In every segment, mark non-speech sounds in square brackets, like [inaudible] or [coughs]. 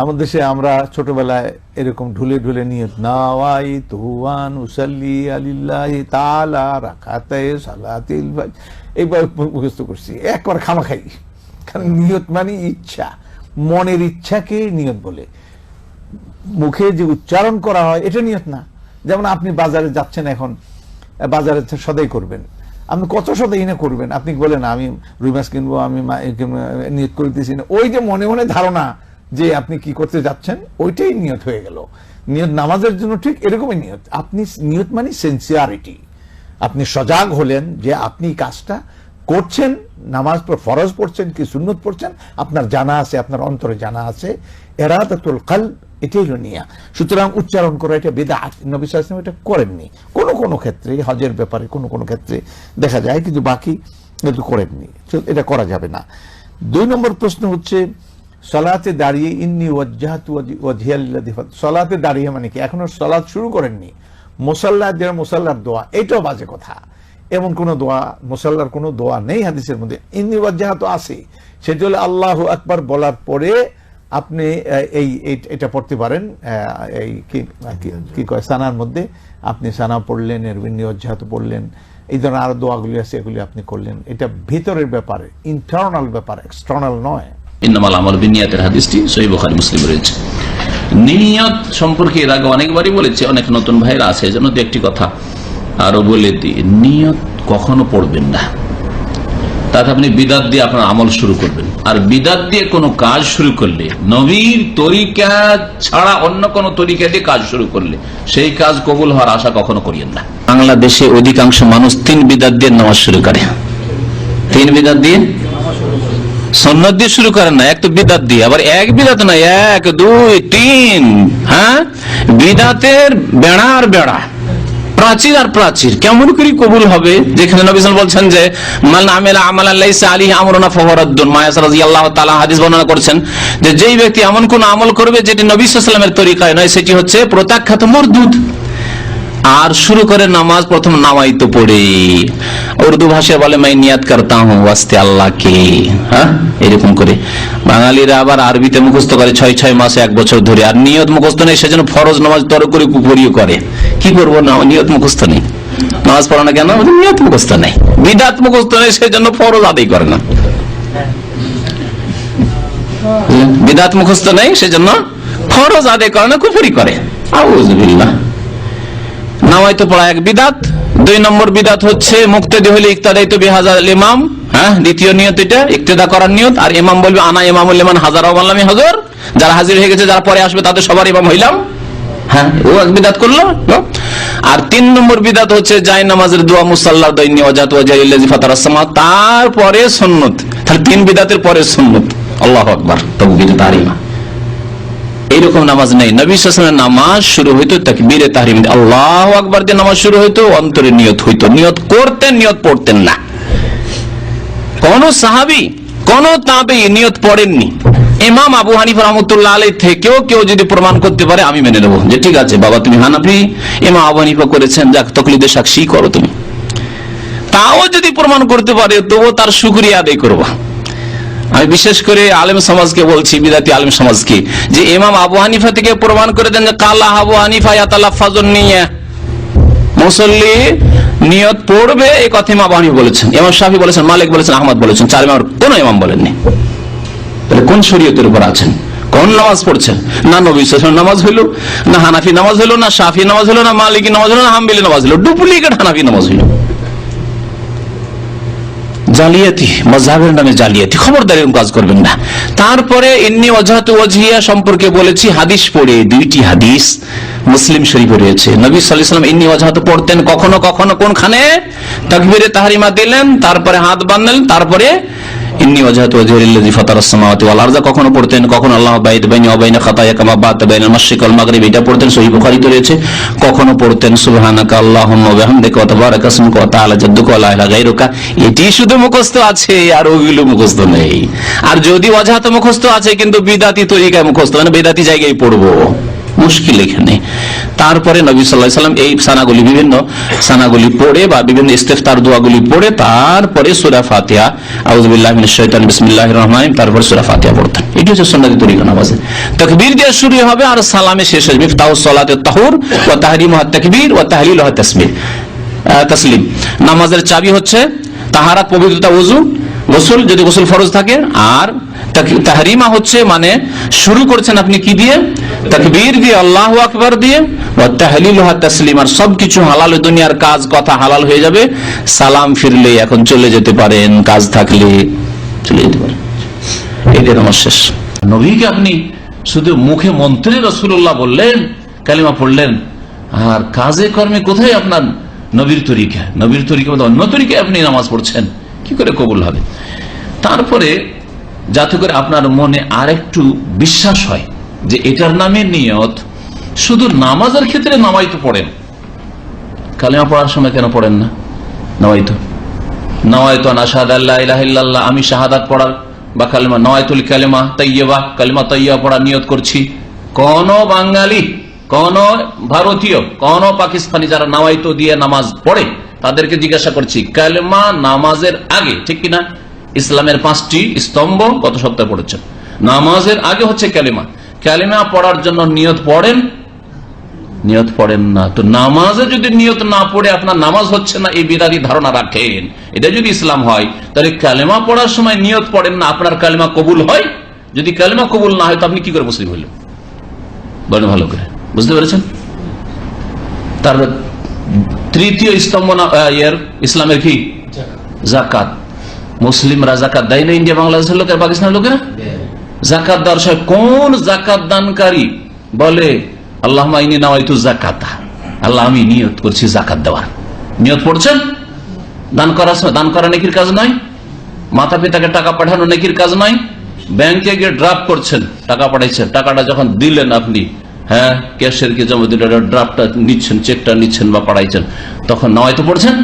আমাদের দেশে আমরা ছোটবেলায় এরকম ঢুলে ঢুলে নিয়ত, নাওয়াই তুয়ান উসাল্লি আলিল্লাহ তালা রাখাতে সালাতিল এইবার মুখস্থ করছি, একবার খামা খাই কারণ নিয়ত মানে ইচ্ছা, মনের ইচ্ছাকে নিয়ত বলে। মুখে যে উচ্চারণ করা হয়, এটা নিয়ত না। যেমন আপনি বাজারে যাচ্ছেন এখন, বাজারে সদাই করবেন। আপনি কত সদাই না করবেন? আপনি বলেন, আমি রুই মাছ কিনবো, আমি নিয়ত করতেছি না। ওই যে মনে মনে ধারণা যে আপনি কি করতে যাচ্ছেন, ওইটাই নিয়ত হয়ে গেল। নিয়ত নামাজের জন্য ঠিক এরকমই নিয়ত। আপনি নিয়ত মানে সেন্সিয়ারিটি আপনি সজাগ হলেন যে আপনি কাজটা করছেন, নামাজ ফরজ পড়ছেন, কি সুন্নত পড়ছেন, আপনার জানা আছে, আপনার অন্তরে জানা আছে। এরাদাতুল কাল এটাই হলো নিয়া। সুতরাং উচ্চারণ করা, এটা বেদা নবী সাল্লাল্লাহু এটা করেননি। কোনো কোনো ক্ষেত্রে, হজের ব্যাপারে কোনো কোনো ক্ষেত্রে দেখা যায়, কিন্তু বাকি কিন্তু করেননি। এটা করা যাবে না। দুই নম্বর প্রশ্ন হচ্ছে সলাতে দাঁড়িয়ে ইন্নি ওয়াজ্জাহাতু ওয়াজি- সলাতে দাঁড়িয়ে মানে কি? এখনও সলাত শুরু করেননি। মুসাল্লা যেটা মুসাল্লার দোয়া, এটাও বাজে কথা। এমন কোনো দোয়া, মুসাল্লার কোনো দোয়া নেই হাদিসের মধ্যে। ইন্নি ওয়াজ্জাহাতু আছে সেটি হলো আল্লাহ আকবার বলার পরে আপনি এই এটা পড়তে পারেন এই কি কয়, সানার মধ্যে। আপনি সানা পড়লেন এর ইন্নি ওয়াজ্জাহাতু পড়লেন, এই ধরনের আরও দোয়াগুলি আছে, এগুলি আপনি করলেন। এটা ভিতরের ব্যাপারে ইন্টারনাল ব্যাপার এক্সটার্নাল নয়। ইন্নামাল আমল বিনিয়াতের হাদিসটি সহি মুসলিম রয়েছে। নিয়ত সম্পর্কে এর আগে অনেকবারই বলেছে, অনেক নতুন ভাইরা আছে দু একটি কথা আরও বলে নিয়ত কখনো পড়বেন না। তাতে আপনি বিদাত দিয়ে আপনার আমল শুরু করবেন। আর বিদাত দিয়ে কোনো কাজ শুরু করলে, নবীর তরিকা ছাড়া অন্য কোন তরিকা দিয়ে কাজ শুরু করলে, সেই কাজ কবুল হওয়ার আশা কখনো করিয়েন না। বাংলাদেশে অধিকাংশ মানুষ তিন বিদাত দিয়ে নামাজ শুরু করে। তিন বিদাত দিয়ে? সন্ন্যত দিয়ে শুরু করেন না, এক তো বিদাত দিয়ে, আবার এক বিদাত না, এক, দুই, তিন হ্যাঁ? বিদাতের বেড়া আর বেড়া, প্রাচীর আর প্রাচীর, কেমন করে কবুল হবে? যেখানে নবী সাল বলছেন যে, মান আমেলা আমাল আলী আমরনা ফহরাদ্দুন মায়াস রাদিয়াল্লাহু হাদিস বর্ণনা করেছেন যে, যেই ব্যক্তি এমন কোন আমল করবে যেটি নবী সাল্লামের তরিকায় নয়, সেটি হচ্ছে প্রত্যাখ্যাত মরদুদ। আর শুরু করে নামাজ প্রথম নামাই তো পড়ে। উর্দু ভাষায় বলে, মাই নিয়াত করতা হুঁ ওয়াস্তে আল্লাহকে। হ্যাঁ? এরকম করে। বাঙালিরা আবার আরবিতে মুখস্থ করে ছয় ছয় মাসে এক বছর ধরে। আর নিয়ত মুখস্থ নেই, সেজন্য ফরজ নামাজ তর করে পুকুরিও করে। কি করব না, নিয়ত মুখস্থ নেই। নামাজ পড়ো না কেন? নিয়ত মুখস্থ নেই। বিদাত মুখস্থ নেই, সেজন্য ফরজ আদায় করে না? বিদাত মুখস্থ নেই, সেজন্য ফরজ আদায় করে না, কুফুরি করে। আউযুবিল্লাহ। নামাইতে পড়া এক বিদাত। দুই নম্বর বিদাত হচ্ছে মুক্তি হলে ইকতাদাইতো বিহাজাল ইমাম হ্যাঁ? দ্বিতীয় নিয়ত এটা, ইকতেদা করার নিয়ত। আর ইমাম বলবে, আনা ইমামুল ইমান হাজারা মাল্লামি হাজার। যারা হাজির হয়ে গেছে, যারা পরে আসবে, তাদের সবার ইমাম হইলাম। হ্যাঁ? ও এক আর তিন নম্বর বিদাত হচ্ছে তারপরে সুন্নত। তাহলে তিন বিদাতের পরে সুন্নত। আল্লাহু আকবার। তাকবীর তারিমা এইরকম নামাজ নেই। নবী সালামের নামাজ শুরু হইতো তাকবীরে তাহরিম। আল্লাহ আকবার দিয়ে নামাজ শুরু হইতো, অন্তরে নিয়ত হইতো। নিয়ত করতেন, নিয়ত পড়তেন না। কোন সাহাবি, কোন তাবে নিয়ত পড়েননি। ইমাম আবু হানিফা রহমতুল্লাহ আলাই থেকেও কেউ যদি প্রমাণ করতে পারে, আমি মেনে নেব। যে ঠিক আছে, বাবা তুমি হানাফি, ইমাম আবু হানিফা করেছেন, যাক, তকলিদের সাক্ষী করো তুমি। তাও যদি প্রমাণ করতে পারে, তবুও তার সুক্রিয়া আদায় করব। আমি বিশেষ করে আলেম সমাজকে বলছি, বিদাতি আলেম সমাজকে, যে ইমাম আবু হানিফা থেকে প্রমাণ করে দেন যে, কালা আবু হানিফা ইয়াতালা ফাজন নিয়ে। মুসল্লি নিয়ত পড়বে এই কথা ইমাম আবু হানিফা বলেছেন, ইমাম শাফি বলেছেন, মালিক বলেছেন, আহমদ বলেছেন, চার ইমাম, কোন ইমাম বলেননি। তাহলে কোন শরীয়তের উপর আছেন? কোন নামাজ পড়ছেন? না নবী সাল্লাল্লাহু নামাজ হইল, না হানাফি নামাজ হইল, না শাফি নামাজ হইল, না মালিকি নামাজ হইল, না হাম্বলি নামাজ হইল, ডুপ্লিকেট হানাফি নামাজ হইল। জালিয়াতি মজাহের নামে জালিয়াতি। খবরদার এরকম কাজ করবেন না। তারপরে এমনি অজাহাত ওয়াজহিয়া সম্পর্কে বলেছি, হাদিস পড়ে, দুইটি হাদিস মুসলিম শরীফ রয়েছে। নবী সাল্লাম ইন্নি অজাহাত পড়তেন কখনো কখনো কোনখানে? তকবিরে তাহারিমা দিলেন, তারপরে হাত বাঁধলেন, তারপরে ইন্নি ওয়াজহাতু ওয়াজহিয়াল্লাযী ফাতারাস সামাওয়াতি ওয়াল কখনো পড়তেন, কখনো বাইনি ওয়া বাইনা খাতায়া কামা বাত মাশরিক ওয়াল মাগরিব। এটা পড়তেন, সহিহ বুখারীতে রয়েছে। কখনো পড়তেন, সুবহানাকা আল্লাহুম্মা বিহামদিকা ওয়া তাবারাকা ইসমুকা ওয়া তাআলা জাদ্দুকা ওয়া লা ইলাহা গায়রুকা। এটি শুধু মুখস্থ আছে, আর ওগুলো মুখস্থ নেই। আর যদি ওয়াজহাত মুখস্থ আছে, কিন্তু বিদাতি তরিকায় মুখস্থ মানে বেদাতি জায়গায় পড়ব। মুশকিল এখানে। তারপরে নবী সাল্লাহ সাল্লাম এই সানাগুলি বিভিন্ন সানাগুলি পড়ে বা বিভিন্ন ইস্তেফতার দোয়াগুলি পড়ে, তারপরে সুরা ফাতিহা আউযুবিল্লাহি মিনাশ শাইতানির বিসমিল্লাহির রহমানির রহিম, তারপরে সুরা ফাতিহা পড়তেন। এটি হচ্ছে সন্ন্যতি তরিকা নামাজে। তকবীর দিয়ে শুরু হবে আর সালামে শেষ হবে। মিফতাহ সলাতে তাহুর ও তাহরিম হা তাকবীর ও তাহলিল হা তাসমির তাসলিম। নামাজের চাবি হচ্ছে তাহারাত, পবিত্রতা, ওযু। গোসল, যদি গোসল ফরজ থাকে। আর তাহরিমা হচ্ছে মানে শুরু করছেন আপনি কি দিয়ে? তাকবীর দিয়ে আল্লাহ আকবার দিয়ে ও তাহলিল হা তাসলিম আর সবকিছু হালাল দুনিয়ার কাজ কথা হালাল হয়ে যাবে। সালাম ফিরলে এখন চলে যেতে পারেন, কাজ থাকলে চলে যেতে পারেন। আমার শেষ। নবীকে আপনি শুধু মুখে রসুল্লাহ বললেন, কালিমা পড়লেন, আর কাজে কর্মে কোথায় আপনার নবীর তরিকা? নবীর তরিকা অন্য তরিকায় আপনি নামাজ পড়ছেন, কি করে কবুল হবে? তারপরে যাতে করে আপনার মনে আরেকটু বিশ্বাস হয় যে এটার নামে নিয়ত, শুধু নামাজের ক্ষেত্রে নামাই তো পড়েন। কালিমা পড়ার সময় কেন পড়েন না? নামাইতো। নওয়ায়তো আসাদ আল্লাহ ইলাহা ইল্লাল্লাহ, আমি শাহাদাত পড়ার বা কালিমা নওয়ায়তুল কালিমা তাইয়্যিবা কালিমা তাইয়্যিবা পড়া নিয়ত করছি। কোন বাঙালি, কোন ভারতীয়, কোন পাকিস্তানি যারা নওয়ায়তো দিয়ে নামাজ পড়ে, তাদেরকে জিজ্ঞাসা করছি, কালিমা নামাজের আগে, ঠিক কিনা? ইসলামের পাঁচটি স্তম্ভ গত সপ্তাহে পড়েছেন। নামাজের আগে হচ্ছে কালিমা। কালিমা পড়ার জন্য নিয়ত পড়েন? নিয়ত পড়েন না। তো নামাজে যদি নিয়ত না পড়ে আপনার নামাজ হচ্ছে না এই বিদারি ধারণা রাখেন। এটা যদি ইসলাম হয় তাহলে কালেমা পড়ার সময় নিয়ত পড়েন না আপনার কালেমা কবুল হয়? যদি কালেমা কবুল না হয় তো আপনি কি করে মুসলিম হইলেন? বলেন ভালো করে। বুঝতে পেরেছেন? তার তৃতীয় স্তম্ভ না- ইয়ের ইসলামের কি? জাকাত। মুসলিমরা জাকাত দেয় না ইন্ডিয়া বাংলাদেশের লোকের পাকিস্তানের লোকেরা? জাকাত দেওয়ার সময় কোন জাকাত দানকারী বলে আল্লাহ নাওয়াইতু জাকাতা আল্লাহ, আমি নিয়ত করছি জাকাত দেওয়ার। নিয়ত পড়ছেন দান করার সময় দান করা নেকির কাজ নয় মাতা পিতাকে টাকা পাঠানো নেকির কাজ নয় ব্যাংকে গিয়ে ড্রাফট করছেন, টাকা পাঠাইছেন, টাকাটা যখন দিলেন আপনি হ্যাঁ ক্যাশের কে জমা দিলে ড্রাফটটা নিচ্ছেন, চেকটা নিচ্ছেন বা পাঠাইছেন, তখন নাওয়াইতো পড়ছেন?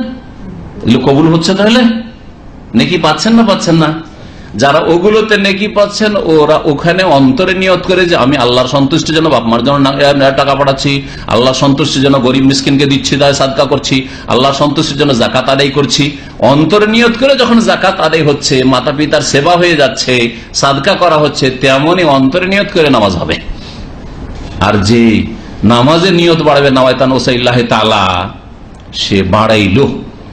এগুলো কবুল হচ্ছে তাহলে? নেকি পাচ্ছেন না পাচ্ছেন না? যারা ওগুলোতে নেকি পাচ্ছেন, ওরা ওখানে অন্তরে নিয়ত করে যে আমি আল্লাহর সন্তুষ্টির জন্য বাপ মার জন্য টাকা পাঠাচ্ছি, আল্লাহর সন্তুষ্টির জন্য গরিব মিসকিনকে দিচ্ছি দায় সাদকা করছি, আল্লাহর সন্তুষ্টির জন্য জাকাত আদায় করছি। অন্তরে নিয়ত করে যখন জাকাত আদায় হচ্ছে মাতা পিতার সেবা হয়ে যাচ্ছে, সাদকা করা হচ্ছে তেমনই অন্তরে নিয়ত করে নামাজ হবে। আর যে নামাজে নিয়ত বাড়বে নামায়তান ওসাইল্লাহ তালা সে বাড়াইল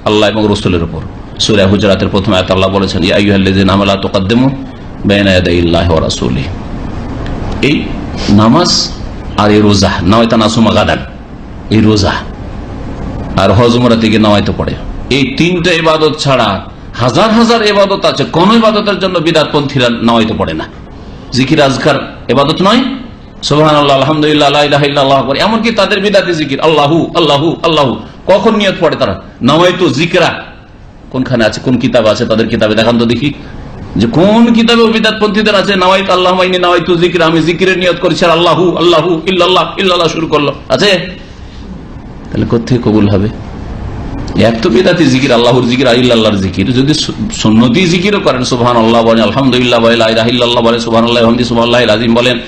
আল্লাহ এবং রসুলের উপর। সুরা হুজরাতের প্রথমে আয়াত আল্লাহ বলেছেন আমালা বাইনা ইয়াদাইল্লাহি ওয়া রাসূলিহি। এই নামাজ আর এই রোজা নাওয়াইতান আসুমা গাদান, এই রোজা আর হজ পড়ে। এই তিনটা ইবাদত ছাড়া হাজার হাজার ইবাদত আছে, কোন ইবাদতের জন্য বিদাতপন্থীরা নামাইতে পড়ে না। জিকির আজকার এবাদত নয়। সোহান আল্লাহ আলহামদুলিল্লাহ এমনকি তাদের বিদাতি জিকির, আল্লাহু আল্লাহু আল্লাহু। কখন নিয়ত পড়ে তারা? নামাইতো জিকরা। কোনখানে আছে, কোন কিতাব আছে, তাদের কিতাবে দেখান তো দেখি। যে কোন কিতাবে বিদাত পন্থীদের আছে, নাওয়াইত আল্লাহ মাইনি নাওয়াইতু জিকির আমি জিকিরের নিয়ত করেছি আল্লাহু আল্লাহু, ইল্লাল্লাহ ইল্লাল্লাহ শুরু করল আছে? তাহলে কোথেকে কবুল হবে? এক তো বেদাতি জিকির আল্লাহর জিকির আল্লাহর জিকির যদি সু- সুন্নতি জিকিরও করেন সুবহান আল্লাহ বলেন, আলহামদুলিল্লাহ বলেন লাইলাহিল্লাহ বলেন সুবহান আল্লাহ হামদি সুবহান আল্লাহ আজিম বলেন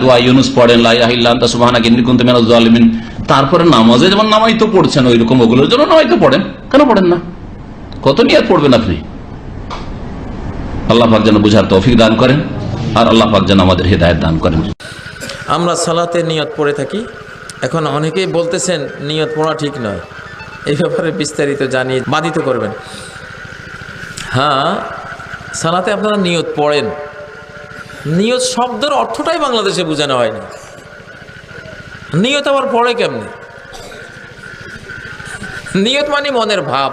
দোয়া ইউনুস পড়েন লাইলাহিল্লাহ সুবহানা কিন্নি কুনতু মিনাজ জালিমিন তারপরে নামাজে যেমন নামাই তো পড়ছেন ওই রকম ওগুলোর জন্য নামাই তো পড়েন। কেন পড়েন না? কত নিয়াত পড়বেন আপনি? আল্লাহ যেন বুঝার তৌফিক দান করেন, আর আল্লাহ পাক যেন আমাদের হেদায়েত দান করেন। আমরা সালাতে নিয়ত পড়ে থাকি। এখন অনেকেই বলতেছেন নিয়ত পড়া ঠিক নয়। এই ব্যাপারে বিস্তারিত জানিয়ে বাধিত করবেন। হ্যাঁ সালাতে আপনারা নিয়ত পড়েন। নিয়ত শব্দের অর্থটাই বাংলাদেশে বোঝানো হয়নি। নিয়ত আবার পড়ে কেমনে? নিয়ত মানে মনের ভাব।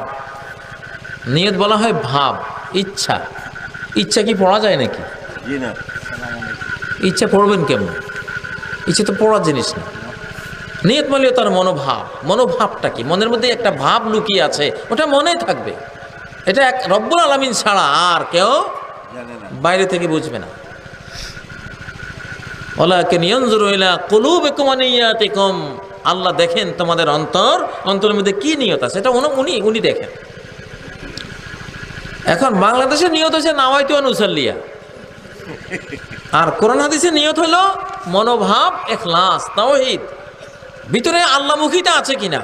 নিয়ত বলা হয় ভাব ইচ্ছা। ইচ্ছা কি পড়া যায় নাকি? ইচ্ছা পড়বেন কেমন? ইচ্ছে তো পড়ার জিনিস না। নিয়ত মালিও তার মনোভাব। মনোভাবটা কি? মনের মধ্যে একটা ভাব লুকিয়ে আছে ওটা মনে থাকবে। এটা এক রব্বুল আলমিন ছাড়া আর কেউ বাইরে থেকে বুঝবে না। ওলাকে নিয়ঞ্জুর হইলা কলু বেকুমানিয়াতিকম আল্লাহ দেখেন তোমাদের অন্তর অন্তরের মধ্যে কি নিয়ত আছে? এটা উনি উনি দেখেন। এখন বাংলাদেশে নিয়ত হচ্ছে নাওয়াইতু অনুসাল্লিয়া আর কোরআন হাদিসে নিয়ত হলো মনোভাব এখলাস তাওহিদ। ভিতরে আল্লাহমুখিতা আছে কিনা?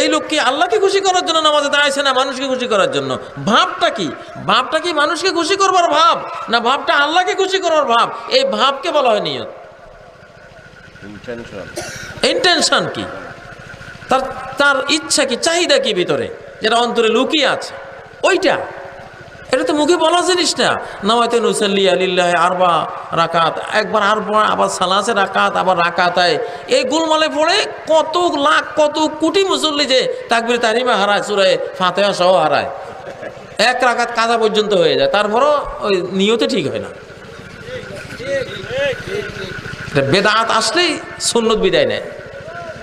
এই লোককে আল্লাহকে খুশি করার জন্য নামাজে দাঁড়াইছে না মানুষকে খুশি করার জন্য? ভাবটা কি? ভাবটা কি মানুষকে খুশি করবার ভাব না ভাবটা আল্লাহকে খুশি করবার ভাব? এই ভাবকে বলা হয় নিয়ত। ইন্টেনশন কি? তার তার ইচ্ছা কি চাহিদা কি ভিতরে? যেটা অন্তরে লুকিয়ে আছে। ওইটা। এটা তো মুখে বলা জিনিস না। নামাইতে নুসাল্লি আলিল্লাহ আরবা রাকাত, একবার আরবা, আবার সালাসে রাকাত, আবার রাকাতায়। এই গুলমালে পড়ে কত লাখ, কত কোটি মুসল্লি যে তাকবির তারিমা হারায় সুরায় ফাতেহা সহ হারায়। এক রাকাত কাজা পর্যন্ত হয়ে যায়। তারপরও ওই নিয়তে ঠিক হয় না। বেদাত আসলেই সুন্নত বিদায় নেয়।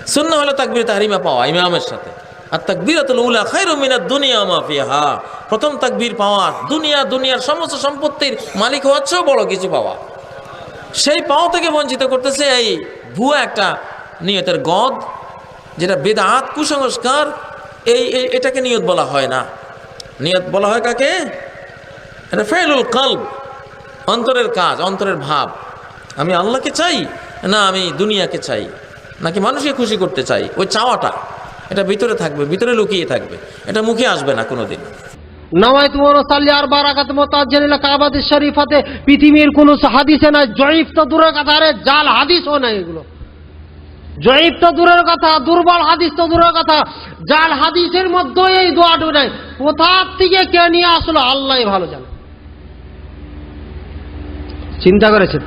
সুন্না হলো তাকবির তাহরিমা পাওয়া ইমামের সাথে। আর তাকবিরাতুল উলা খায়রু মিনাদ দুনিয়া মা ফিহা। প্রথম তাকবীর পাওয়া দুনিয়া, দুনিয়ার সমস্ত সম্পত্তির মালিক হওয়ার চেয়েও বড় কিছু পাওয়া। সেই পাওয়া থেকে বঞ্চিত করতেছে এই ভুয়া একটা নিয়তের গদ, যেটা বেদাত, কুসংস্কার, এই এটাকে নিয়ত বলা হয় না। নিয়ত বলা হয় কাকে? এটা ফেলুল কলব, অন্তরের কাজ, অন্তরের ভাব। আমি আল্লাহকে চাই না আমি দুনিয়াকে চাই, নাকি মানুষকে খুশি করতে চাই? ওই চাওয়াটা। এটা ভিতরে থাকবে, ভিতরে লুকিয়ে থাকবে। এটা মুখে আসবে না মোতাজ্জালিল কাবাদের শরীফাতে পৃথিবীর কোন হাদিসে নাই, জয়ীফ তো দূরের কথা, আরে জাল হাদিসও নাই এগুলো। জয়ীফ তো দূরের কথা, দুর্বল হাদিস তো দূরের কথা, জাল হাদিসের মধ্যে এই দোয়াটু নাই। কোথার থেকে কে নিয়ে আসলো আল্লাহ ভালো জানে। চিন্তা করেছেন?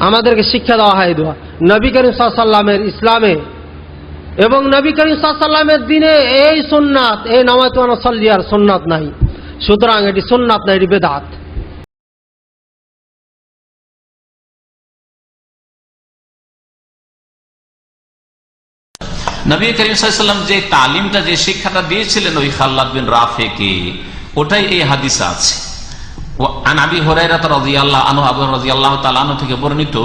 আমাদেরকে শিক্ষা দেওয়া হয় দোয়া। নবী করিম সাল্লামের ইসলামে এবং নবী করিম সাল্লামের দিনে এই সুন্নাত, এই নামায়তান সাল্লিয়ার নাই। সুতরাং এটি সুন্নাত না, এটি বেদাত। নবী করিম সাল্লাম যে তালিমটা, যে শিক্ষাটা দিয়েছিলেন ওই খাল্লাদ বিন রাফেকে, ওটাই এই হাদিসে আছে। ও আন আবি হুরায়রা রাদিয়াল্লাহু আনহু, আবু রাদিয়াল্লাহু তাআলা থেকে বর্ণিত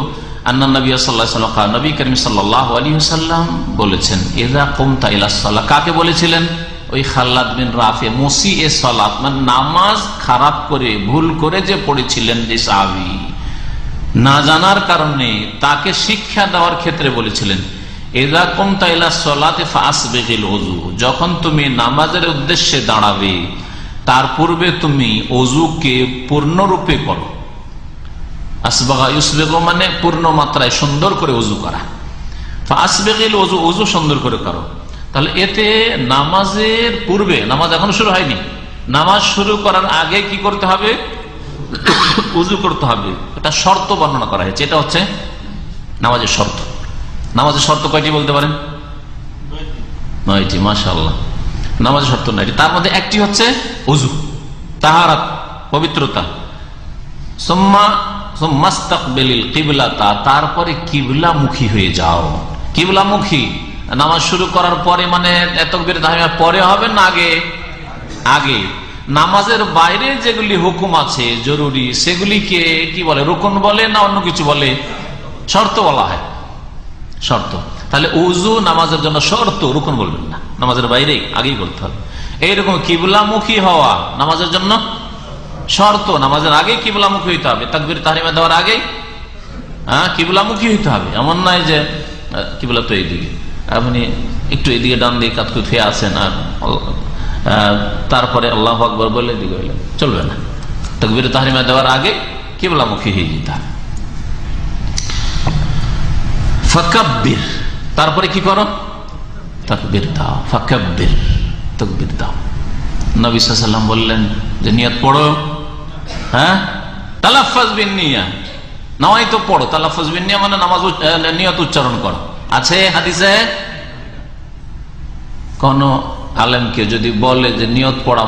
আন্না নবী সাল্লাহ খা নবী করিম সাল্লাহ বলেছেন এদা কমতা ইলাসাল্লাহ বলেছিলেন? ওই বিন রাফে এ মানে নামাজ খারাপ করে, ভুল করে যে পড়েছিলেন না জানার কারণে তাকে শিক্ষা দেওয়ার ক্ষেত্রে বলেছিলেন এদা কমতা ইলাসালাতে ফাঁস অজু যখন তুমি নামাজের উদ্দেশ্যে দাঁড়াবে, তার পূর্বে তুমি অজুকে পূর্ণরূপে করো আসবাগা ইউসবেগ মানে পূর্ণ মাত্রায় সুন্দর করে অজু করা। আসবেগিল অজু অজু সুন্দর করে করো। তাহলে এতে নামাজের পূর্বে, নামাজ এখন শুরু হয়নি, নামাজ শুরু করার আগে কি করতে হবে? [coughs] উজু করতে হবে। এটা শর্ত বর্ণনা করা হয়েছে। এটা হচ্ছে নামাজের শর্ত। নামাজের শর্ত কয়টি বলতে পারেন? নয়টি। মাশাল্লাহ নামাজের শর্ত নয়টি। তার মধ্যে একটি হচ্ছে উজু, তাহারাত, পবিত্রতা। সোম্মা তারপরে কিবলামুখী হয়ে যাও। কিবলামুখী, নামাজ শুরু করার পরে মানে এতকবির তাহমিমার পরে হবে না আগে? আগে। নামাজের বাইরে যেগুলি হুকুম আছে, জরুরি, সেগুলিকে কি বলে, রুকন বলে না অন্য কিছু বলে? শর্ত বলা হয়। শর্ত। তাহলে উজু নামাজের জন্য শর্ত, রুকন বলবেন না। নামাজের বাইরে আগেই করতে হবে। এইরকম কিবলামুখী হওয়া নামাজের জন্য শর্ত, নামাজের আগে কিবলামুখী হইতে হবে। তাকবির তাহরিমা দেওয়ার আগে হ্যাঁ কিবলামুখী হইতে হবে। এমন নয় যে কিবলা তো এইদিকে। আপনি একটু এদিকে ডান দিকে কাতকুত হয়ে আছেন আর তারপরে আল্লাহ আকবর বলে দিকে চলবে না। তকবির তাহরিমা দেওয়ার আগে কিবলামুখী হয়ে যেতে হবে। তারপরে কি করো? তাকবির দাও তকবির দাও। নবী সাল্লাম বললেন যে, নিয়ত পড়ো। হ্যাঁ? নিয়া নামাই তো পড়ো। মানে নামাজ নিয়ত উচ্চারণ করো। আছে আলেমকে যদি বলে যে নিয়ত পড়া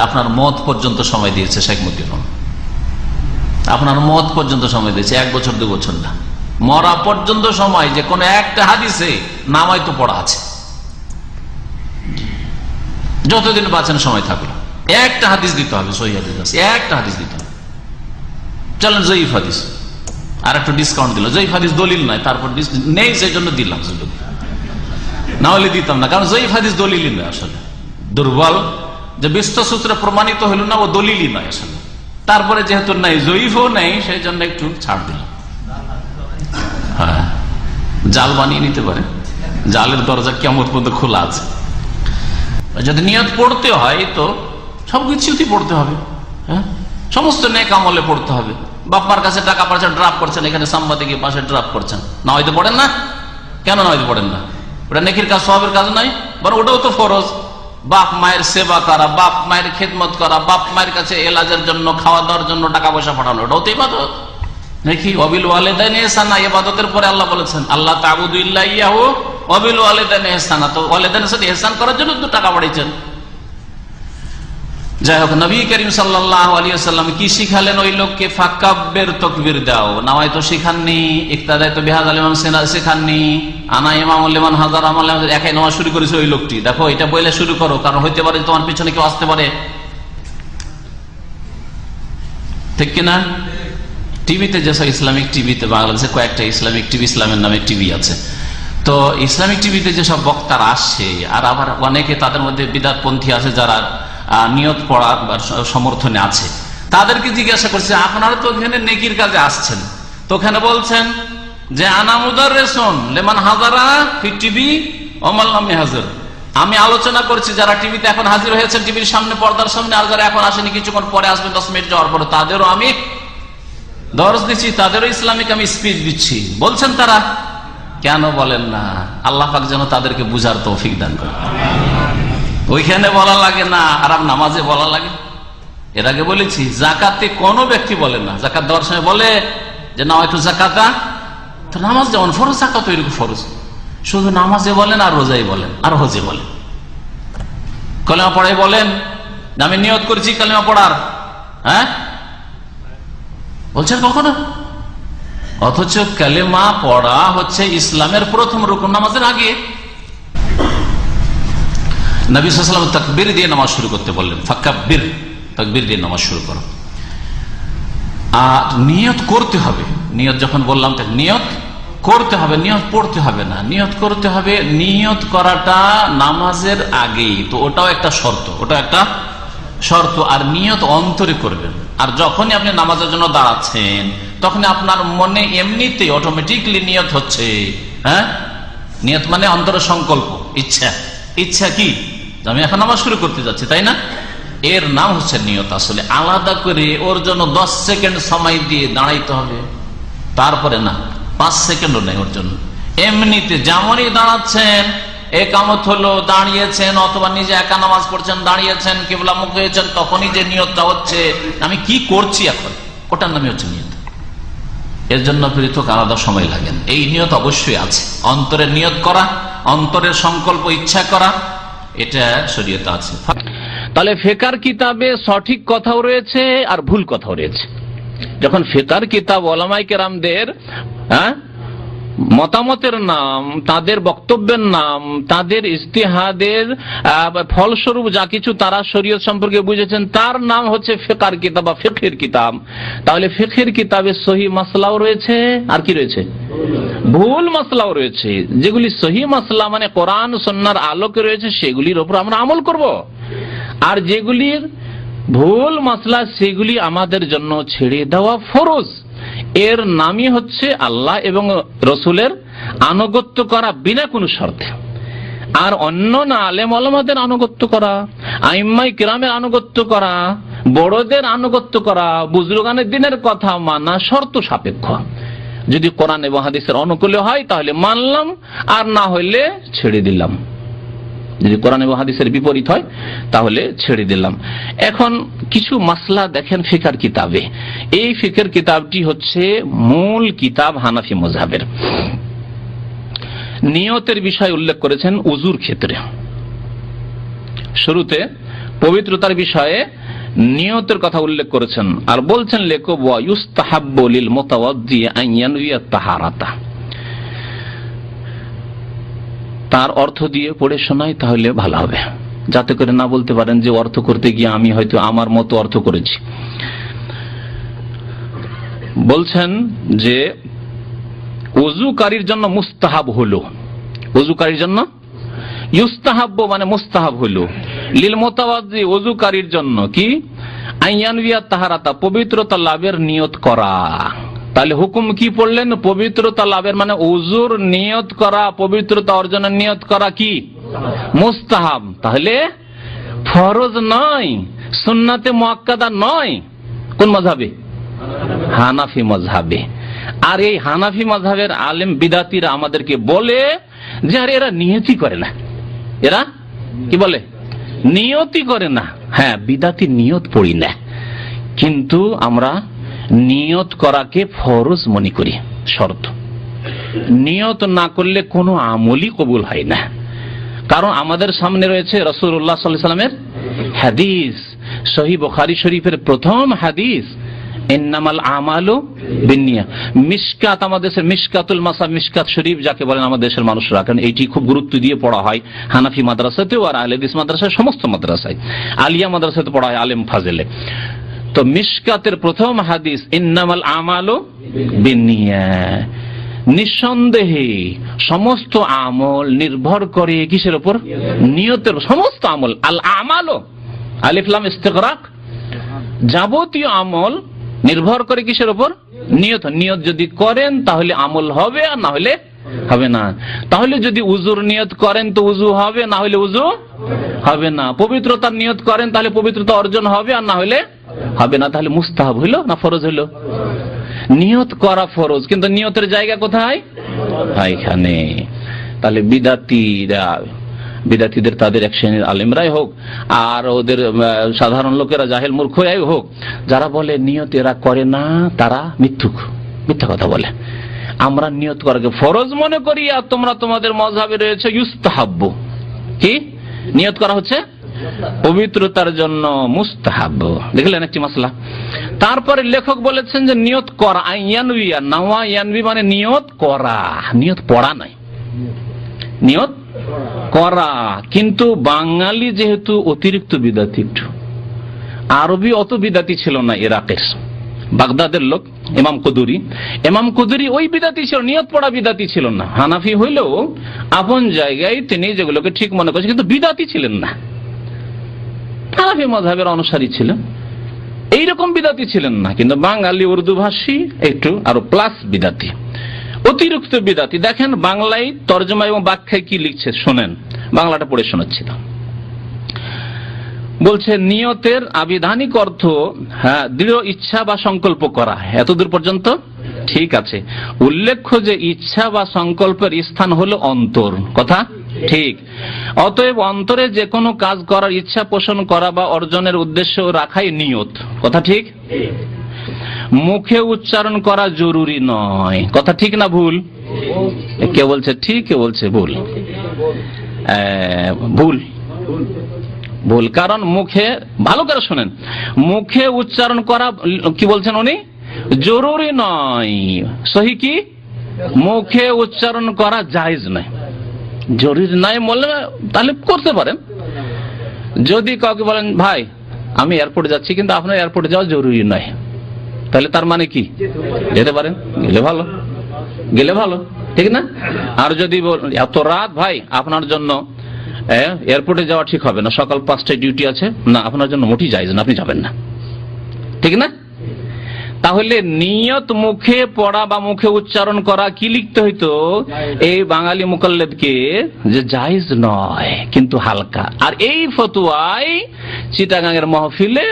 আপনার মত পর্যন্ত সময় দিয়েছে শেখ মুজিবুর আপনার মত পর্যন্ত সময় দিয়েছে, এক বছর, দু বছর না। মরা পর্যন্ত সময় যে কোনো একটা হাদিসে নামাই তো পড়া আছে। যতদিন বাঁচেন সময় থাকল একটা হাদিস দিতে হবে একটা হাদিস দিতে হবে। চলেন, জয়ীফ হাদিস। আর একটু ডিসকাউন্ট দিল। জয়ীফ হাদিস দলিল নয়, তারপর নেই সেই জন্য দিলাম সুযোগ না হলে দিতাম না, কারণ জয়ীফ হাদিস দলিলই নয় আসলে। দুর্বল। যে বিশ্ব সূত্রে প্রমাণিত হইল না, ও দলিলই নয় আসলে। তারপরে যেহেতু নাই, জয়ীফও নেই সেই জন্য একটু ছাড় দিলাম। হ্যাঁ। জাল বানিয়ে নিতে পারে। জালের দরজা কেমন পর্যন্ত খোলা আছে। যদি নিয়ত পড়তে হয়, তো সবকিছুতেই পড়তে হবে হ্যাঁ? সমস্ত নেক আমলে পড়তে হবে। বাপ্পার কাছে টাকা পয়সা ড্রাফ করছেন, এখানে সাংবাদিকের পাশে ড্রাফ করছেন। না হয়তো পড়েন না? কেন না হয়তো পড়েন না? ওটা নেকির কাজ, সবের কাজ নয়, বরং ওটাও তো ফরজ। বাপ মায়ের সেবা করা, বাপ মায়ের খেদমত করা, বাপ মায়ের কাছে এলাজের জন্য, খাওয়া দাওয়ার জন্য টাকা পয়সা পাঠানো ওটাও তো ইবাদত। দেখি অবিল ওয়ালেদাইন এহসানা, ইবাদতের পরে আল্লাহ বলেছেন আল্লাহ তাবুদু ইল্লা ইয়াহু। অবিল ওয়ালেদাইন এহসানা, তো ওয়ালেদাইনের সাথে এহসান করার জন্য তো টাকা বাড়িয়েছেন যাই হোক নবী করিম সাল্লাহ আলী সাল্লাম কি শিখালেন ওই লোককে? ফাক্কাব্যের তকবির দাও। নাওয়াই তো শিখাননি তো শেখাননি, আনা ইমাম আলিমান হাজার একাই শুরু করেছে ওই লোকটি। দেখো, এটা বলে শুরু করো, কারণ হইতে পারে তোমার পিছনে কেউ আসতে পারে। ঠিক কিনা? টিভিতে যেসব ইসলামিক টিভিতে বাংলাদেশে কয়েকটা ইসলামিক টিভি, ইসলামের নামে টিভি আছে। তো ইসলামিক টিভিতে যেসব বক্তারা আসছে আর আবার অনেকে তাদের মধ্যে বিদাতপন্থী আছে যারা নিয়ত পড়ার বা সমর্থনে আছে। তাদেরকে জিজ্ঞাসা করছে, আপনারা তো ওখানে নেকির কাজে আসছেন। তো ওখানে বলছেন যে আনামুদার রেশন লেমান হাজারা টিভি অমাল্লামী হাজার আমি আলোচনা করছি, যারা টিভিতে এখন হাজির হয়েছেন, টিভির সামনে, পর্দার সামনে, আর যারা এখন আসেনি, কিছুক্ষণ পরে আসবেন দশ মিনিট যাওয়ার পরে তাদেরও আমি দরজ দিচ্ছি, তাদেরও ইসলামিক আমি স্পিচ দিচ্ছি। বলছেন তারা, কেন বলেন না? আল্লাহ পাক যেন তাদেরকে বুঝার তৌফিক দান করে ওইখানে বলা লাগে না আর আপ নামাজে বলা লাগে। এর আগে বলেছি, জাকাতে কোনো ব্যক্তি বলে না। জাকাত দেওয়ার সময় বলে যে না একটু জাকাতা তো নামাজ যেমন ফরজ জাকাত ওইরকম ফরজ। শুধু নামাজে বলেন আর রোজাই বলেন, আর হজে বলেন। কলেমা পড়াই বলেন আমি নিয়ত করেছি কলেমা পড়ার। হ্যাঁ? বলছেন কখনো? অথচ কালেমা পড়া হচ্ছে ইসলামের প্রথম রুকুন নামাজের আগে। নবী তাকবির দিয়ে নামাজ শুরু করতে বললেন ফাক্কাবির তাকবির দিয়ে নামাজ শুরু করো। আর নিয়ত করতে হবে। নিয়ত যখন বললাম তাকে নিয়ত করতে হবে, নিয়ত পড়তে হবে না। নিয়ত করতে হবে, নিয়ত করাটা নামাজের আগেই। তো ওটাও একটা শর্ত, ওটা একটা শর্ত। আর নিয়ত অন্তরে করবেন। আর যখনই আপনি নামাজের জন্য দাঁড়াচ্ছেন তখন আপনার মনে এমনিতে অটোমেটিকলি নিয়ত হচ্ছে। হ্যাঁ? নিয়ত মানে অন্তরের সংকল্প ইচ্ছা। ইচ্ছা কি? আমি এখন নামাজ শুরু করতে যাচ্ছি, তাই না? এর নাম হচ্ছে নিয়ত। আসলে আলাদা করে ওর জন্য দশ সেকেন্ড সময় দিয়ে দাঁড়াইতে হবে। তারপরে না, পাঁচ সেকেন্ডও নেই ওর জন্য। এমনিতে যেমনই দাঁড়াচ্ছেন, একামত হলো, দাঁড়িয়েছেন, অথবা নিজে একা নামাজ পড়ছেন, দাঁড়িয়েছেন, কেবলা মুখ হয়েছেন, তখনই যে নিয়তটা হচ্ছে। আমি কি করছি এখন? ওটার নামে হচ্ছে নিয়ত। এর জন্য পৃথক আলাদা সময় লাগেন এই নিয়ত অবশ্যই আছে। অন্তরের নিয়ত করা, অন্তরের সংকল্প ইচ্ছা করা এটা শরীয়তে আছে। তাহলে ফেকার কিতাবে সঠিক কথাও রয়েছে আর ভুল কথাও রয়েছে। যখন ফেকার কিতাব ওলামাই কেরামদের হ্যাঁ মতামতের নাম, তাদের বক্তব্যের নাম, তাদের ইস্তেহাদের ফলস্বরূপ যা কিছু তারা শরীয়ত সম্পর্কে বুঝেছেন, তার নাম হচ্ছে ফেকার কিতাব বা ফেকের কিতাব। তাহলে ফেকের কিতাবে সহি মাসলাও রয়েছে, আর কি রয়েছে? ভুল মাসলাও রয়েছে। যেগুলি সহি মাসলা মানে কোরআন সন্ন্যার আলোকে রয়েছে, সেগুলির ওপর আমরা আমল করব। আর যেগুলির ভুল মাসলা, সেগুলি আমাদের জন্য ছেড়ে দেওয়া ফরজ। এর নামই হচ্ছে আল্লাহ এবং রসুলের আনুগত্য করা বিনা কোনো শর্তে। আর অন্য না আলেম আলমাদের আনুগত্য করা আইম্মাই কিরামের আনুগত্য করা, বড়দের আনুগত্য করা, বুজরুগানের দিনের কথা মানা শর্ত সাপেক্ষ। যদি কোরআন এবং হাদিসের অনুকূলে হয় তাহলে মানলাম, আর না হইলে ছেড়ে দিলাম। যদি কোরআন এবং হাদিসের বিপরীত হয়, তাহলে ছেড়ে দিলাম। এখন কিছু মাসলা দেখেন ফিকার কিতাবে। এই ফিকের কিতাবটি হচ্ছে মূল কিতাব হানাফি মজাবের নিয়তের বিষয় উল্লেখ করেছেন উজুর ক্ষেত্রে। শুরুতে পবিত্রতার বিষয়ে নিয়তের কথা উল্লেখ করেছেন। আর বলছেন লেখক ইউস্তাহাব্বলিল মোতাওয়াদ্দি আইয়ানুইয়া তাহারাতা। তার অর্থ দিয়ে পড়ে শোনাই, তাহলে ভালো হবে। যাতে করে না বলতে পারেন যে অর্থ করতে গিয়ে আমি হয়তো আমার মতো অর্থ করেছি। বলছেন যে, অজুকারীর জন্য মুস্তাহাব হলো। অজুকারীর জন্য? ইউস্তাহাব্য মানে মুস্তাহাব হলো। লীল মোতাবাজি অজুকারীর জন্য কি? আইয়ানবিয়া তাহারাতা, পবিত্রতা লাভের নিয়ত করা। তাহলে হুকুম কি পড়লেন? পবিত্রতা লাভের মানে উজুর নিয়ত করা, পবিত্রতা অর্জনের নিয়ত করা কি? মুস্তাহাব। তাহলে ফরজ নয়, সুন্নাতে মোয়াক্কাদা নয়। কোন মজাবে হানাফি মজহাবে আর এই হানাফি মজহাবের আলেম বিদাতিরা আমাদেরকে বলে যে, আরে, এরা নিয়তি করে না। এরা কি বলে? নিয়তি করে না। হ্যাঁ বিদাতি নিয়ত পড়ি না। কিন্তু আমরা নিয়ত করাকে ফরজ মনে করি, শর্ত। নিয়ত না করলে কোনো আমলই কবুল হয় না। কারণ আমাদের সামনে রয়েছে রসুল্লাহ সাল্লামের হাদিস। সহি বখারি শরীফের প্রথম হাদিস এন্নামাল বিনিয়া মিসকাত আমাদের দেশের মিসকাতুল মাসা, মিসকাত শরীফ যাকে বলেন আমাদের দেশের মানুষরা। কারণ এইটি খুব গুরুত্ব দিয়ে পড়া হয়। হানাফি মাদ্রাসাতেও আর আহলেদিস মাদ্রাসায় সমস্ত মাদ্রাসায়। আলিয়া মাদ্রাসাতে পড়া হয় আলেম ফাজেলে। তো মিসকাতের প্রথম হাদিস, ইন্নামাল আমালু বিনিয়া নিঃসন্দেহে সমস্ত আমল নির্ভর করে কিসের উপর? নিয়তের সমস্ত আমল। আল আমালও আলিফলাম ইস্তেকরাক যাবতীয় আমল নির্ভর করে কিসের উপর? নিয়ত। নিয়ত যদি করেন তাহলে আমল হবে আর না হলে হবে না। তাহলে যদি উজুর নিয়ত করেন তো উজু হবে, না হলে উজু হবে না। পবিত্রতার নিয়ত করেন তাহলে পবিত্রতা অর্জন হবে আর না হলে হবে না, তাহলে মুস্তাহাব হইল না ফরজ হইল? নিয়ত করা ফরজ, কিন্তু নিয়তের জায়গা কোথায়? এখানে তাহলে বিদাতিরা, বিদাতিদের তাদের এক শ্রেণির আলেমরাই হোক, আর ওদের সাধারণ লোকেরা জাহেল মূর্খরাই হোক, যারা বলে নিয়ত এরা করে না, তারা মিথ্যুক, মিথ্যা কথা বলে। আমরা নিয়ত করাকে ফরজ মনে করি, আর তোমরা তোমাদের মজাবে রয়েছে ইউস্তাহাব্য কি? নিয়ত করা হচ্ছে? পবিত্রতার জন্য মুস্তাহাব। দেখলেন একটি মাসলা? তারপরে লেখক বলেছেন যে নিয়ত করা ইয়ানবিয়া নাওয়া, ইয়ানবি মানে নিয়ত করা। নিয়ত পড়া নাই। নিয়ত করা। কিন্তু বাঙালি যেহেতু অতিরিক্ত বিদাতি একটু, আরবি অত বিদাতি ছিল না ইরাকের। বাগদাদের লোক এমাম কুদুরি। এমাম কুদুরি ওই বিদাতি ছিল, নিয়ত পড়া বিদাতি ছিল না। হানাফি হইলেও আপন জায়গায় তিনি যেগুলোকে ঠিক মনে করছেন, কিন্তু বিদাতি ছিলেন না। হানাফি মজাবের অনুসারী ছিলেন। এইরকম বিদাতি ছিলেন না, কিন্তু বাঙালি উর্দু ভাষী, একটু আরও প্লাস বিদাতি। অতিরিক্ত বিদাতি। দেখেন বাংলায় তর্জমা এবং ব্যাখ্যায় কি লিখছে, শোনেন। বাংলাটা পড়ে শোনাচ্ছি না বলছে, নিয়তের আবিধানিক অর্থ হ্যাঁ দৃঢ় ইচ্ছা বা সংকল্প করা, এতদূর পর্যন্ত? ঠিক আছে। উল্লেখ্য যে ইচ্ছা বা সংকল্পের স্থান হলো অন্তর। কথা? ঠিক। অতএব অন্তরে যে কোনো কাজ করার ইচ্ছা পোষণ করা বা অর্জনের উদ্দেশ্য রাখাই নিয়ত। কথা ঠিক? মুখে উচ্চারণ করা জরুরি নয়। কথা ঠিক না ভুল? কে বলছে? ঠিক, কে বলছে? ভুল। ভুল। ভুল। কারণ মুখে, ভালো করে শোনেন। মুখে উচ্চারণ করা, কি বলছেন উনি? জরুরি নয়। সহি কি? মুখে উচ্চারণ করা জায়েজ নয়। জরুরি নয় বললে তাহলে করতে পারেন। যদি কাউকে বলেন, ভাই, আমি এয়ারপোর্টে যাচ্ছি, কিন্তু আপনার এয়ারপোর্টে যাওয়া জরুরি নয়। তাহলে তার মানে কি? যেতে পারেন, গেলে ভালো। গেলে ভালো, ঠিক না? আর যদি এত রাত, ভাই, আপনার জন্য এয়ারপোর্টে যাওয়া ঠিক হবে না। সকাল পাঁচটায় ডিউটি আছে। না, আপনার জন্য মোটেই যাইজ না, আপনি যাবেন না। ঠিক না? তাহলে নিয়ত মুখে পড়া বা মুখে উচ্চারণ করা কি লিখতে হইতো? এই বাঙালি মুকল্লেদকে যে জায়েজ নয় কিন্তু হালকা। আর এই ফতুয়ায় চিটাগাঙের মহফিলে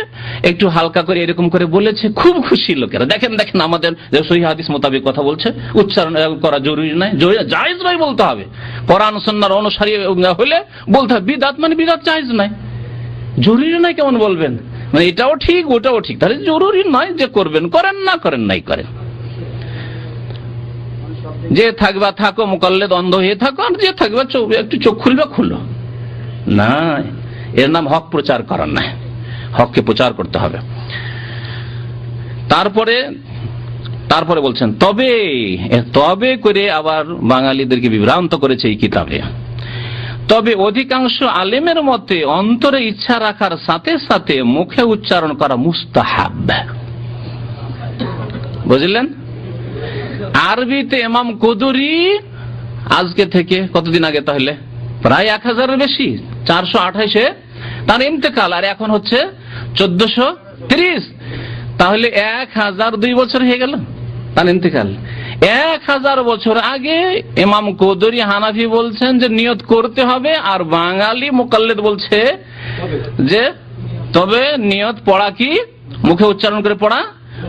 একটু হালকা করে এরকম করে বলেছে খুব খুশি লোকেরা। দেখেন দেখেন আমাদের যে সহি হাদিস মোতাবেক কথা বলছে উচ্চারণ করা জরুরি নয় জায়েজ নয় বলতে হবে। কোরআন সন্ন্যার অনুসারী হলে বলতে হবে বিদাত মানে বিদাত জায়েজ নয়। জরুরি নয় কেমন বলবেন? মানে এটাও ঠিক, ওটাও ঠিক। তাহলে জরুরি নয় যে করবেন, করেন না করেন নাই করেন। যে থাকবা থাকো মোকাল্লেদ অন্ধ হয়ে থাকো, আর যে থাকবা একটু চোখ খুলবে খুললো না, এর নাম হক প্রচার করার নাই হককে প্রচার করতে হবে। তারপরে তারপরে বলছেন, তবে তবে করে আবার বাঙালিদেরকে বিভ্রান্ত করেছে এই কিতাবে। তবে অধিকাংশ আলেমের মতে অন্তরে ইচ্ছা রাখার সাথে সাথে মুখে উচ্চারণ করা মুস্তাহাব। বুঝলেন? আরবিতে এমাম কুদুরি, আজকে থেকে কতদিন আগে তাহলে? প্রায় এক হাজারের বেশি, চারশো আঠাইশে। তার ইন্তেকাল, আর এখন হচ্ছে চোদ্দশো তিরিশ। তাহলে এক হাজার দুই বছর হয়ে গেল তার ইন্তেকাল। এক হাজার বছর আগে ইমাম কদরি হানাফি বলছেন যে নিয়ত করতে হবে, আর বাঙালি মোকাল্লেদ বলছে যে তবে নিয়ত পড়া কি? মুখে উচ্চারণ করে পড়া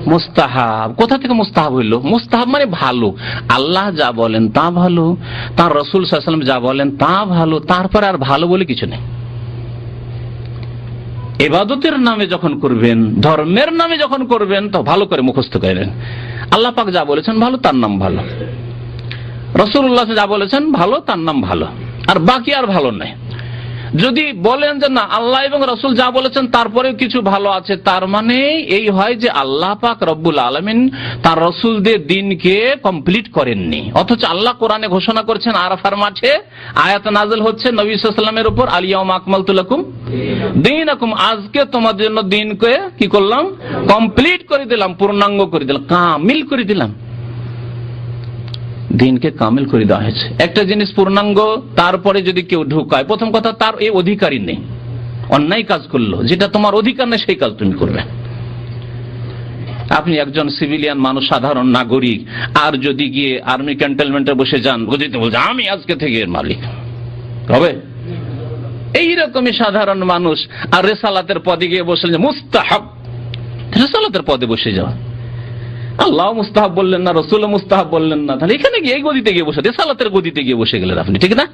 মুস্তাহাব। কোথা থেকে মুস্তাহাব হইল? মুস্তাহাব মানে ভালো। আল্লাহ যা বলেন তা ভালো, তার রসুল সাল্লাম যা বলেন তা ভালো, তারপরে আর ভালো বলে কিছু নেই। এবাদতের নামে যখন করবেন, ধর্মের নামে যখন করবেন, তো ভালো করে মুখস্থ করেন আল্লাহ পাক যা বলেছেন ভালো, তার নাম ভালো। রসুল্লাহ যা বলেছেন ভালো, তার নাম ভালো। আর বাকি আর ভালো নাই যদি বলেন যে না, আল্লাহ এবং রসুল যা বলেছেন তারপরেও কিছু ভালো আছে, তার মানে এই হয় যে আল্লাহ পাক রব্বুল আলমিন তার রসুলদের দিনকে কমপ্লিট করেননি। অথচ আল্লাহ কোরআনে ঘোষণা করছেন, আরাফার মাঠে আয়াত নাজল হচ্ছে নবী সাল্লামের উপর আলিয়াম আকমাল তুলাকুম দিন আকুম আজকে তোমাদের জন্য দিনকে কি করলাম? কমপ্লিট করে দিলাম, পূর্ণাঙ্গ করে দিলাম, কামিল করে দিলাম। দিনকে কামিল করে দেওয়া হয়েছে। একটা জিনিস পূর্ণাঙ্গ, তারপরে যদি কেউ ঢুকায়, প্রথম কথা তার এই অধিকারই নেই। অন্যায় কাজ করল, যেটা তোমার অধিকার নেই, সেই কাজ তুমি করবে। আপনি একজন সিভিলিয়ান মানুষ, সাধারণ নাগরিক, আর যদি গিয়ে আর্মি ক্যান্টেলমেন্টে বসে যান, বুঝতে বলছে, আমি আজকে থেকে এর মালিক। হবে? এইরকমই সাধারণ মানুষ, আর রেসালাতের পদে গিয়ে বসলেন মুস্তাহাব। রেসালাতের পদে বসে যাওয়া। আল্লাহ মুস্তাহাব বললেন না, রসুল মুস্তাহাব বললেন না। তাহলে এখানে গিয়ে গদিতে গিয়ে বসে রেসালাতের গদিতে গিয়ে বসে গেলেন আপনি, ঠিক না?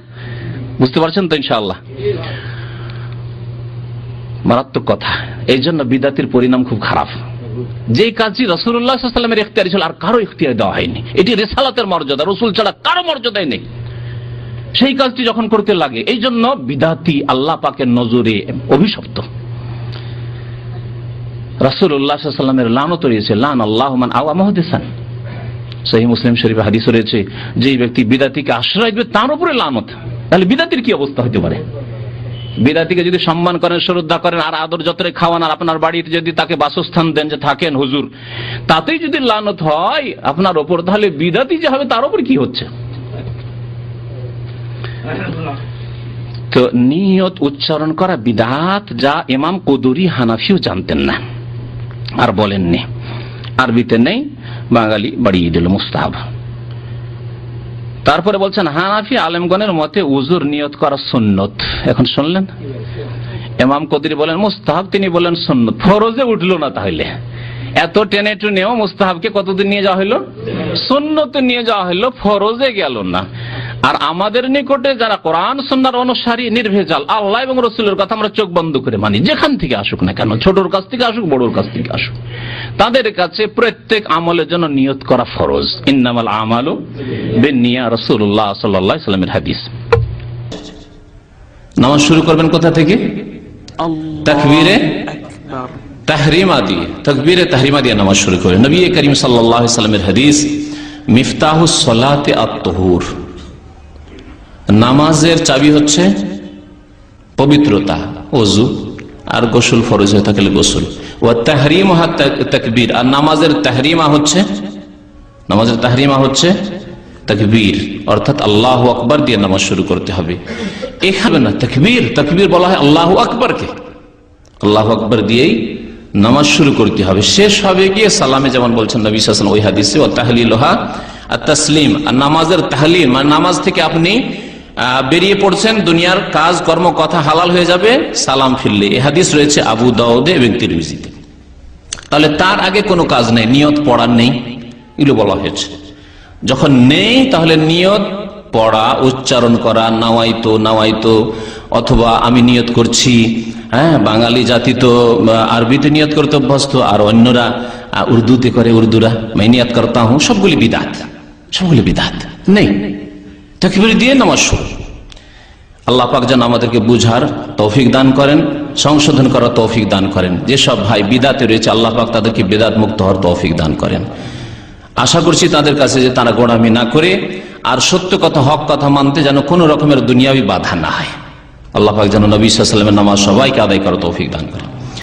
বুঝতে পারছেন তো ইনশাআল্লাহ? মারাত্মক কথা। এই জন্য বিদাতির পরিণাম খুব খারাপ। যে কাজটি রসুল্লাহ সাল্লামের ইখতিয়ার ছিল, আর কারও ইখতিয়ার দেওয়া হয়নি। এটি রেসালাতের মর্যাদা, রসুল ছাড়া কারও মর্যাদাই নেই। সেই কাজটি যখন করতে লাগে, এই জন্য বিদাতি আল্লাহ পাকের নজরে অভিশপ্ত। রাসুল্লাহ সাল্লামের লানত রয়েছে, লান আল্লাহ মান আওয়া মহদেসান। সেই মুসলিম শরীফ হাদিস রয়েছে যে ব্যক্তি বিদাতিকে আশ্রয় দেবে, তার উপরে লানত। তাহলে বিদাতির কি অবস্থা হতে পারে? বিদাতিকে যদি সম্মান করেন, শ্রদ্ধা করেন, আর আদর যত্রে খাওয়ান, আর আপনার বাড়িতে যদি তাকে বাসস্থান দেন, যে থাকেন হুজুর, তাতেই যদি লানত হয়, আপনার ওপর, তাহলে বিদাতি যে হবে, তার উপর কি হচ্ছে? তো নিয়ত উচ্চারণ করা বিদাত যা ইমাম কদুরি হানাফিও জানতেন না। আর বলেননি। আরবিতে নেই, বাঙালি বাড়িয়ে দিল মুস্তাহাব। তারপরে বলছেন, হানাফি আলেমগণের মতে উজুর নিয়ত করা সুন্নত। এখন শুনলেন? এমাম কদির বলেন, মুস্তাহাব তিনি বলেন সুন্নত। ফরজে উঠল না তাহলে। এত টেনে টুনেও মুস্তাহাবকে কতদিন নিয়ে যাওয়া হলো? সুন্নতে নিয়ে যাওয়া হলো, ফরজে গেল না। আর আমাদের নিকটে যারা কোরআন সন্ন্যার অনুসারী নির্ভেজাল আল্লাহ এবং রসুলের কথা আমরা চোখ বন্ধ করে মানি। যেখান থেকে আসুক না কেন ছোটর কাছ থেকে আসুক বড়োর কাছ থেকে আসুক। তাদের কাছে প্রত্যেক আমলের জন্য নিয়ত করা ফরজ। ইন্নামাল আমালু বেনিয়া রসুল্লাহ সাল্লাহ সাল্লামের হাদিস। নামাজ শুরু করবেন কোথা থেকে? তাকবীরে তাহরিমা দিয়ে। তকবীরে তাহরিমা দিয়ে নামাজ শুরু করেন। নবী করিম সাল্লাহ সাল্লামের হাদিস মিফতাহুস সলাতে আত্মহুর নামাজের চাবি হচ্ছে পবিত্রতা অজু আর গোসল ফরজ হয়ে থাকলে গোসল। ও তাহরিম তকবীর। আর নামাজের তাহরিমা হচ্ছে, নামাজের তাহরিমা হচ্ছে তকবীর। অর্থাৎ আল্লাহ আকবর দিয়ে নামাজ শুরু করতে হবে। এখানে না, তকবীর। তকবীর বলা হয় আল্লাহ আকবরকে। আল্লাহ আকবর দিয়েই নামাজ শুরু করতে হবে। শেষ হবে গিয়ে সালামে যেমন বলছেন নবী হাসান ওই হাদিসে ও তাহলিলোহা আর তসলিম আর নামাজের তাহলিম মানে নামাজ থেকে আপনি বেরিয়ে পড়ছেন, দুনিয়ার কাজ কর্ম কথা হালাল হয়ে যাবে, সালাম ফিরলে। এ হাদিস রয়েছে আবু দাউদে, এবং তিরমিজিতে। তাহলে তার আগে কোনো কাজ নেই, নিয়ত পড়ার নেই, এগুলো বলা হয়েছে। যখন নেই, তাহলে নিয়ত পড়া, উচ্চারণ করা, নাওয়াইতো নাওয়াইতো, অথবা আমি নিয়ত করছি হ্যাঁ বাঙালি জাতি তো আরবিতে নিয়ত করতে অভ্যস্ত, আর অন্যরা উর্দুতে করে উর্দুরা मैं নিয়ত করতা সবগুলি বিদাত সবগুলি বিদাত, নেই। তকবির দিয়ে নামাজ শুরু। আল্লাহ পাক যেন আমাদেরকে বুঝার তৌফিক দান করেন, সংশোধন করার তৌফিক দান করেন। যেসব ভাই বিদাতে রয়েছে, আল্লাহ পাক তাদেরকে বেদাত মুক্ত হওয়ার তৌফিক দান করেন। আশা করছি তাদের কাছে যে তারা গোড়ামি না করে আর সত্য কথা, হক কথা মানতে যেন কোনো রকমের দুনিয়াবি বাধা না হয়। আল্লাহ পাক যেন নবী সাল্লামের নামাজ সবাইকে আদায় করার তৌফিক দান করেন।